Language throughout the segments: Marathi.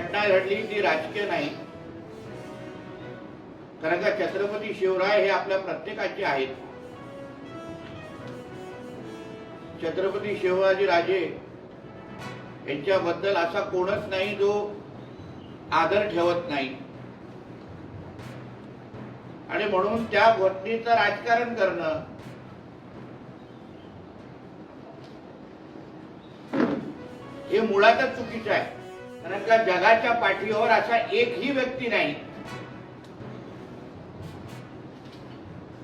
घटना घडली ती राजकीय नाही. कारण का छत्रपती शिवराय हे आपल्या प्रत्येकाचे आहेत. छत्रपती शिवाजी राजे यांच्याबद्दल असा कोणच नाही जो आदर ठेवत नाही. आणि म्हणून त्या घटनेचं राजकारण करणं हे मुळातच चुकीचं आहे. कारण का जगाच्या पाठीवर असा एकही व्यक्ती नाही.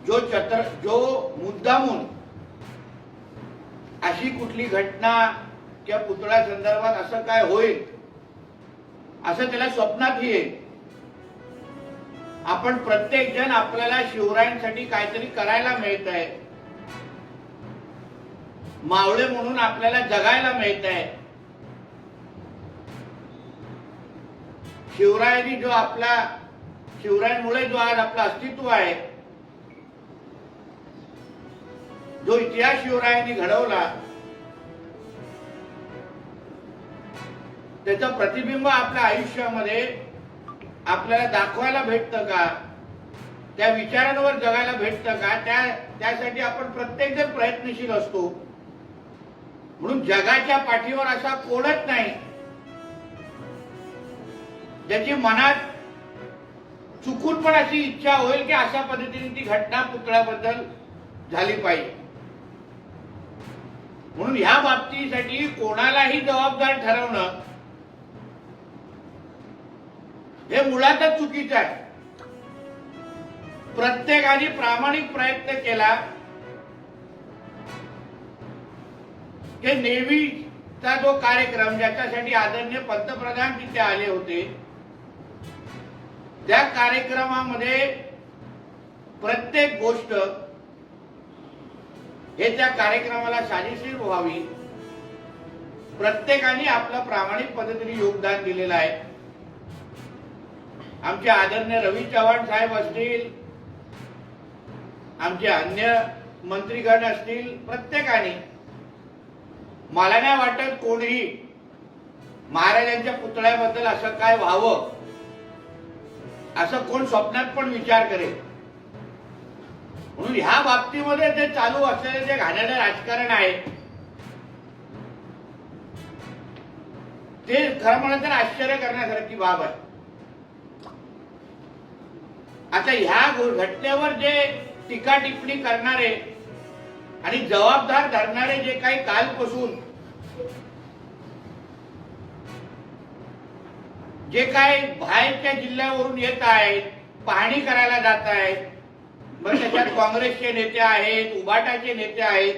जो चतर जो मुद्दामून अशी कुठली घटना किंवा पुतळा संदर्भात असं काय होईल असं त्याला स्वप्नात येईल. आपण प्रत्येक जण आपल्याला शिवरायांसाठी काहीतरी करायला मिळत आहे. मावळे म्हणून आपल्याला जगायला मिळत आहे. शिवरायांनी जो आपला शिवरायांमुळे जो आज आपलं अस्तित्व आहे जो इतिहास शिवरायांनी घडवला त्याचं प्रतिबिंब आपल्या आयुष्यामध्ये आपल्याला दाखवायला भेटतं का? त्या विचारांवर जगायला भेटतं का? त्या त्यासाठी आपण प्रत्येकजण प्रयत्नशील असतो. म्हणून जगाच्या पाठीवर असा कोणच नाही. ज्याची मनात चुकून पण अशी इच्छा होईल की अशा पद्धतीने ती घटना पुतळ्याबद्दल झाली पाहिजे. म्हणून ह्या बाबतीसाठी कोणालाही जबाबदार ठरवणं हे मुळातच चुकीचं आहे. प्रत्येकाने प्रामाणिक प्रयत्न केला की नेव्हीचा जो कार्यक्रम ज्याच्यासाठी आदरणीय पंतप्रधान तिथे आले होते त्या कार्यक्रमामध्ये प्रत्येक गोष्ट हे त्या कार्यक्रमाला साजेशीर व्हावी. प्रत्येकाने आपलं प्रामाणिक पद्धतीने योगदान दिलेलं आहे. आमचे आदरणीय रवी चव्हाण साहेब असतील आमचे अन्य मंत्रीगण असतील प्रत्येकाने. मला नाही वाटत कोणीही महाराजांच्या पुतळ्याबद्दल असं काय व्हावं. असं कोण स्वप्नात पण विचार करेल. म्हणून ह्या बाबतीमध्ये जे चालू असलेले जे घाणेरडे राजकारण आहे ते खरं म्हणत तर आश्चर्य करण्यासारखी बाब आहे. आता ह्या घटनेवर जे टीका टिप्पणी करणारे आणि जबाबदार धरणारे जे काही कालपासून जे काय बाहेरच्या जिल्ह्यावरून येत आहेत पाहणी करायला जात आहेत मग त्याच्यात काँग्रेसचे नेते आहेत उबाटाचे नेते आहेत.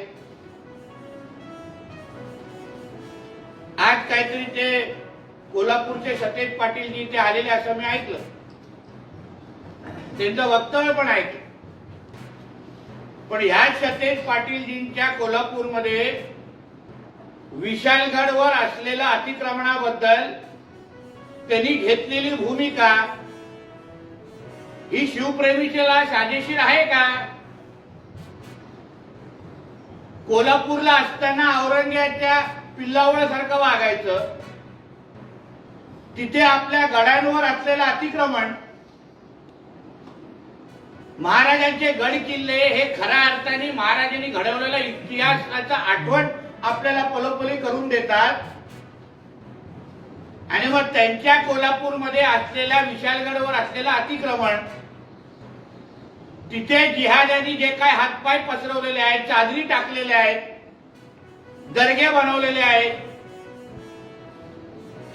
आज काहीतरी ते कोल्हापूरचे सतेज पाटीलजी ते आलेले असं मी ऐकलं. त्यांचं वक्तव्य पण ऐकलं. पण ह्या सतेज पाटीलजींच्या कोल्हापूरमध्ये विशालगडवर असलेल्या अतिक्रमणाबद्दल त्यांनी घेतलेली भूमिका ही शिवप्रेमीच्याला साजेशीर आहे का? कोल्हापूरला असताना औरंग्याच्या पिल्लावळासारखं वागायचं. तिथे आपल्या गडांवर असलेलं अतिक्रमण. महाराजांचे गड किल्ले हे खऱ्या अर्थाने महाराजांनी घडवलेला इतिहासाचा आठवण आपल्याला पलोपली करून देतात. आणि मग त्यांच्या कोल्हापूरमध्ये असलेल्या विशालगडवर असलेलं अतिक्रमण तिथे जिहाद्यांनी जे काय हातपाय पसरवलेले आहेत चादरी टाकलेले आहेत दर्गे बनवलेले आहेत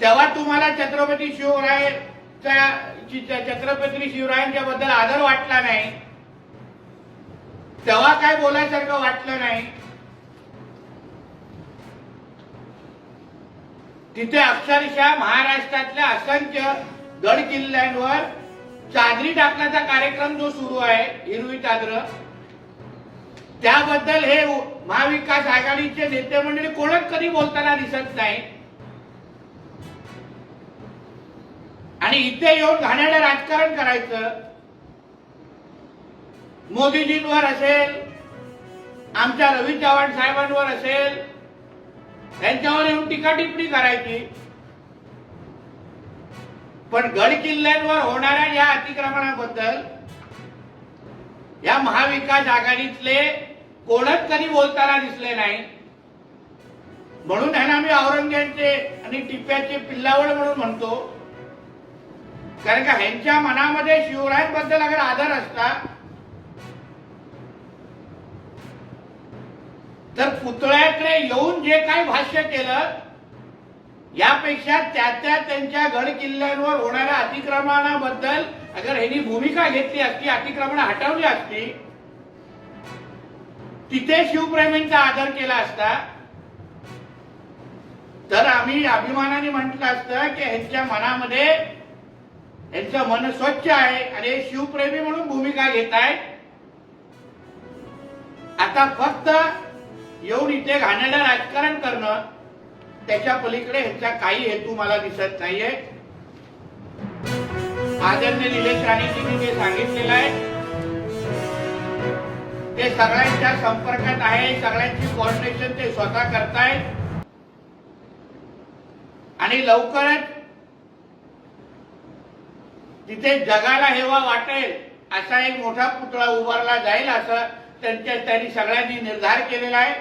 तेव्हा तुम्हाला छत्रपती शिवरायच्या छत्रपती शिवरायांच्या बद्दल आदर वाटला नाही तेव्हा काय बोलायसारखं वाटलं नाही. तिथे अक्षरशः महाराष्ट्रातल्या असंख्य गड किल्ल्यांवर चादरी टाकण्याचा कार्यक्रम जो सुरू आहे हिरवी चादर त्याबद्दल हे महाविकास आघाडीचे नेते मंडळी कोणच कधी बोलताना दिसत नाही. आणि इथे येऊन घाण्याला राजकारण करायचं. मोदीजींवर असेल आमच्या रवी चव्हाण साहेबांवर असेल त्यांच्यावर येऊन टीका टिप्पणी करायची. पण गड किल्ल्यांवर होणाऱ्या या अतिक्रमणाबद्दल या महाविकास आघाडीतले कोणच कधी बोलताना दिसले नाही. म्हणून ह्यांना आम्ही औरंगजेबचे आणि टिप्प्याचे पिल्लावड म्हणून म्हणतो. कारण का ह्यांच्या मनामध्ये शिवरायांबद्दल अगर आदर असता तर पुतळ्याकडे येऊन जे काही भाष्य केलं यापेक्षा त्या त्या त्यांच्या गड किल्ल्यांवर होणाऱ्या अतिक्रमणाबद्दल अगर ह्यांनी भूमिका घेतली असती अतिक्रमण हटवली असती तिथे शिवप्रेमींचा आदर केला असता तर आम्ही अभिमानाने म्हटलं असतं की ह्यांच्या मनामध्ये यांचं मन स्वच्छ आहे आणि हे शिवप्रेमी म्हणून भूमिका घेत आहेत आता फक्त येऊन इथे घाणेरडं राजकारण करणं त्याच्या पलीकडे ह्याचा काही हेतू मला दिसत नाहीये. आदरणीय निलेश राणेजींनी जे सांगितलेलं आहे ते सगळ्यांच्या संपर्कात आहे सगळ्यांची कॉर्डिनेशन ते स्वतः करतायत. आणि लवकरच तिथे जगाला हेवा वाटेल असा एक मोठा पुतळा उभारला जाईल असं त्यांच्या त्यांनी सगळ्यांनी निर्धार केलेला आहे.